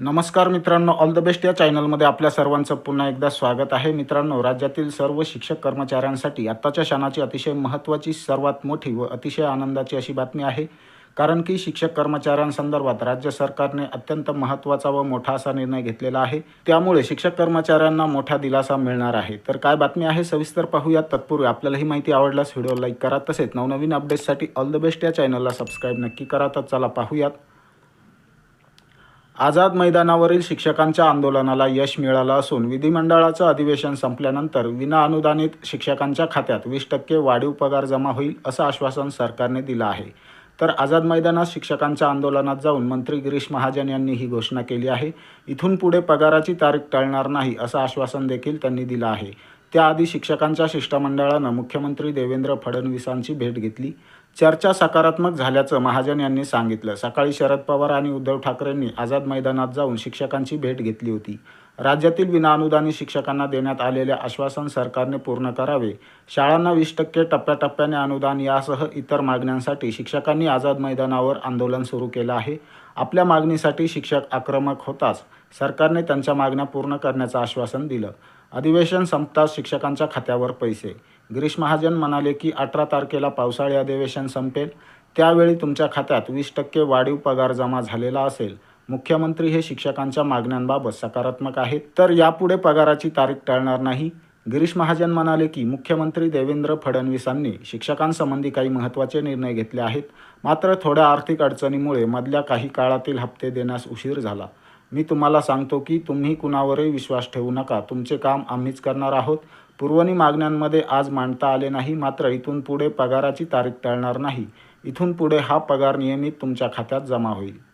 नमस्कार मित्रांनो all the best या चॅनलमध्ये आपल्या सर्वांचं पुन्हा एकदा स्वागत आहे. मित्रांनो राज्यातील सर्व शिक्षक कर्मचाऱ्यांसाठी आत्ताच्या क्षणाची अतिशय महत्त्वाची सर्वात मोठी व अतिशय आनंदाची अशी बातमी आहे. कारण की शिक्षक कर्मचाऱ्यांसंदर्भात राज्य सरकारने अत्यंत महत्त्वाचा व मोठा असा निर्णय घेतलेला आहे. त्यामुळे शिक्षक कर्मचाऱ्यांना मोठा दिलासा मिळणार आहे. तर काय बातमी आहे सविस्तर पाहूयात तत्पूर्वी आपल्याला ही माहिती आवडल्यास व्हिडिओ लाईक करा. तसेच नवनवीन अपडेट्ससाठी ऑल द बेस्ट या चॅनलला सबस्क्राईब नक्की करा. तर चला पाहूयात. आझाद मैदानावरील शिक्षकांच्या आंदोलनाला यश मिळालं असून विधिमंडळाचं अधिवेशन संपल्यानंतर विना अनुदानित शिक्षकांच्या खात्यात वीस टक्के वाढीव पगार जमा होईल असं आश्वासन सरकारने दिलं आहे. तर आझाद मैदानात शिक्षकांच्या आंदोलनात जाऊन मंत्री गिरीश महाजन यांनी ही घोषणा केली आहे. इथून पुढे पगाराची तारीख टळणार नाही असं आश्वासन देखील त्यांनी दिलं आहे. त्याआधी शिक्षकांच्या शिष्टमंडळानं मुख्यमंत्री देवेंद्र फडणवीसांची भेट घेतली. चर्चा सकारात्मक झाल्याचं महाजन यांनी सांगितलं. सकाळी शरद पवार आणि उद्धव ठाकरेंनी आझाद मैदानात जाऊन शिक्षकांची भेट घेतली होती. राज्यातील विनाअनुदानित शिक्षकांना देण्यात आलेले आश्वासन सरकारने पूर्ण करावे. शाळांना वीस टक्के टप्प्याटप्प्याने अनुदान यासह इतर मागण्यांसाठी शिक्षकांनी आझाद मैदानावर आंदोलन सुरू केलं आहे. आपल्या मागणीसाठी शिक्षक आक्रमक होताच सरकारने त्यांच्या मागण्या पूर्ण करण्याचं आश्वासन दिलं. अधिवेशन संपताच शिक्षकांच्या खात्यावर पैसे गिरीश महाजन म्हणाले की अठरा तारखेला पावसाळी अधिवेशन संपेल. त्यावेळी तुमच्या खात्यात वीस टक्के वाढीव पगार जमा झालेला असेल. मुख्यमंत्री हे शिक्षकांच्या मागण्यांबाबत सकारात्मक आहेत. तर यापुढे पगाराची तारीख टळणार नाही. गिरीश महाजन म्हणाले की मुख्यमंत्री देवेंद्र फडणवीसांनी शिक्षकांसंबंधी काही महत्त्वाचे निर्णय घेतले आहेत. मात्र थोड्या आर्थिक अडचणीमुळे मधल्या काही काळातील हप्ते देण्यास उशीर झाला. मी तुम्हाला सांगतो की तुम्ही कुणावरही विश्वास ठेवू नका. तुमचे काम आम्हीच करणार आहोत. पुरवणी मागण्यांमध्ये आज मांडता आले नाही मात्र इथून पुढे पगाराची तारीख टळणार नाही. इथून पुढे हा पगार नियमित तुमच्या खात्यात जमा होईल.